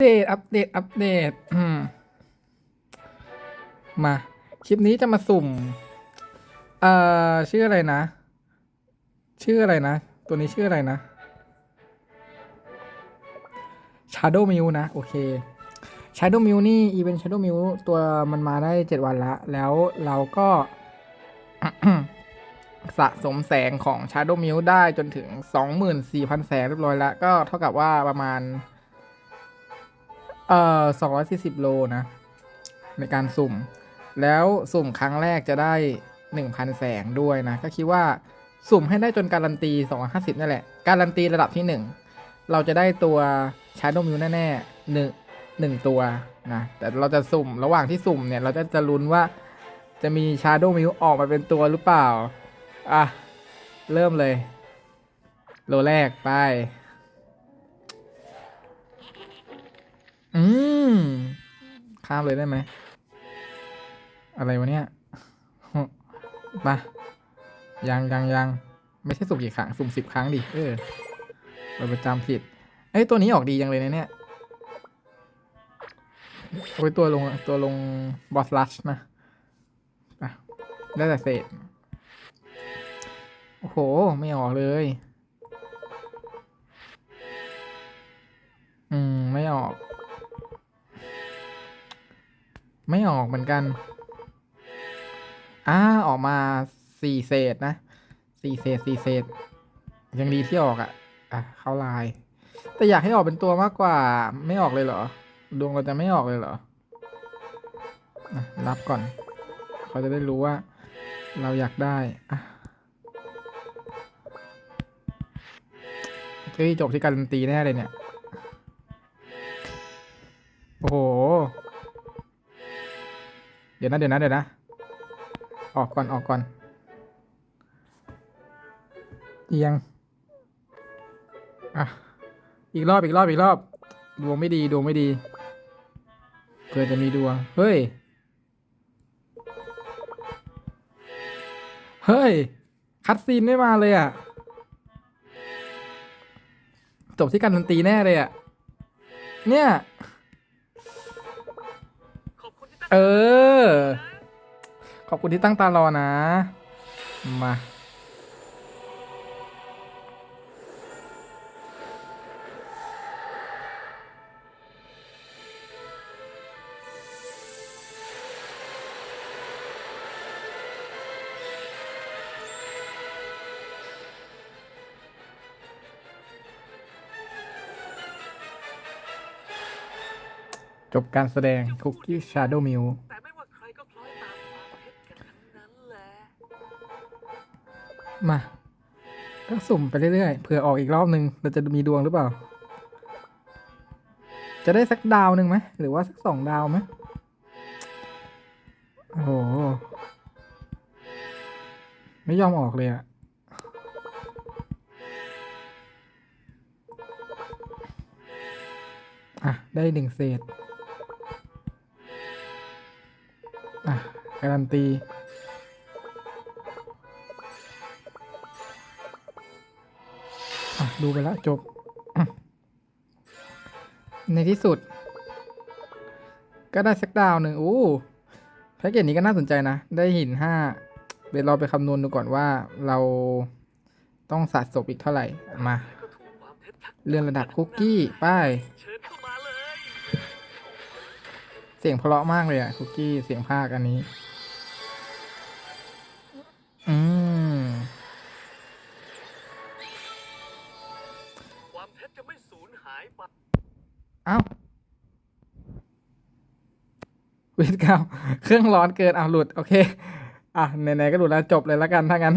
เดต อัปเดต อัปเดต อืม มา คลิปนี้จะมาสุ่ม เอ่อ ชื่ออะไรนะ ชื่ออะไรนะ ตัวนี้ชื่ออะไรนะ Shadow m e w นะ โอเค Shadow m e w นี่ อีเวนต์ Shadow m e w ตัวมันมาได้เจ็ดวันละ แล้วเราก็ สะสมแสงของ Shadow m e w ได้จนถึง24,000แสงเรียบร้อยแล้ว ก็เท่ากับว่าประมาณ เอ่อ240โลนะ ในการสุ่ม แล้วสุ่มครั้งแรกจะได้1,000แสงด้วยนะ ก็คิดว่าสุ่มให้ได้จนการันตี250นั่นแหละ การันตีระดับที่1เราจะได้ตัว Shadow m e w แน่ๆหนึ่งหนึ่งตัวนะแต่เราจะสุ่มระหว่างที่สุ่มเนี่ย เราจะจะลุ้นว่าจะมี Shadow m e w ออกมาเป็นตัวหรือเปล่า อะ เริ่มเลย โลแรกไป อืมข้ามเลยได้ไหม อะไรวะเนี่ยมายังยังยังไม่ใช่สุ่มกี่ครั้งสุ่มสิบครั้งดิ เออเราไปจำผิดเอ้ยตัวนี้ออกดีจังเลยนะเนี่ยโอ้ยตัวลงตัวลงบอสลัชนะอะได้แต่เศษ โอ้โห ไม่ออกเลย ไม่ออกเหมือนกัน อ่าออกมาสี่เศษนะสี่เศษสี่เศษ ยังดีที่ออกอะ่ะ อะ เข้าลาย แต่อยากให้ออกเป็นตัวมากกว่า ไม่ออกเลยเหรอ ดวงเราจะไม่ออกเลยเหรอรับก่อน เขาจะได้รู้ว่า เราอยากได้อะเฮ้ยจบที่การันตีแน่เลยเนี่ย โอ้โห เดี๋ยวนะเดี๋ยวนะเดี๋ยวนะ ออกก่อนออกก่อนเอียง อะ อีกรอบอีกรอบอีกรอบ ดวงไม่ดีดวงไม่ดีเพื่อจะมีดวง เฮ้ย เฮ้ย คัดซีนไม่มาเลยอะ จบที่การดนตรีแน่เลยอะ เนี่ย เออ ขอบคุณที่ตั้งตารอนะ มา จบการแสดงคุกกี้ชาโดมิวแต่ไม่ว่าใครก็คล้อยตามความเพชรกันทั้งนั้นแหละมา ก็สุ่มไปเรื่อยๆ เผื่อออกอีกรอบหนึ่งเราจะมีดวงหรือเปล่า จะได้สักดาวหนึ่งไหม หรือว่าสักสองดาวไหมโอ้โห ไม่ยอมออกเลยอะอะ ได้หนึ่งเศษ การันตีดูไปแล้วจบ ในที่สุด ก็ได้สักดาวหนึ่งโอ้แพ็กเกจนี้ก็น่าสนใจนะ ได้หินห้าเดี๋ยวเราไปคำนวณดูก่อนว่าเราต้องสะสมอีกเท่าไหร่มาเรื่อนระดับคุกกี้ป้ายเชิญเข้ามาเลยเสียงเพราะมากเลยอะคุกกี้เสียงภาคอันนี้ ความเพชรจะไม่สูญหายไป เอ้าเวทกรรมเครื่องร้อนเกินอ้าวหลุด โอเค อะไหนๆก็หลุดแล้วจบเลยแล้วกันถ้างั้น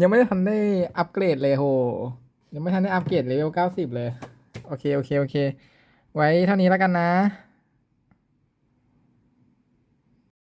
ยังไม่ได้ทันได้อัปเกรดเลยโห ยังไม่ทันได้อัปเกรดเลเวลเก้าสิบเลย โอเค โอเค โอเค ไว้เท่านี้แล้วกันนะ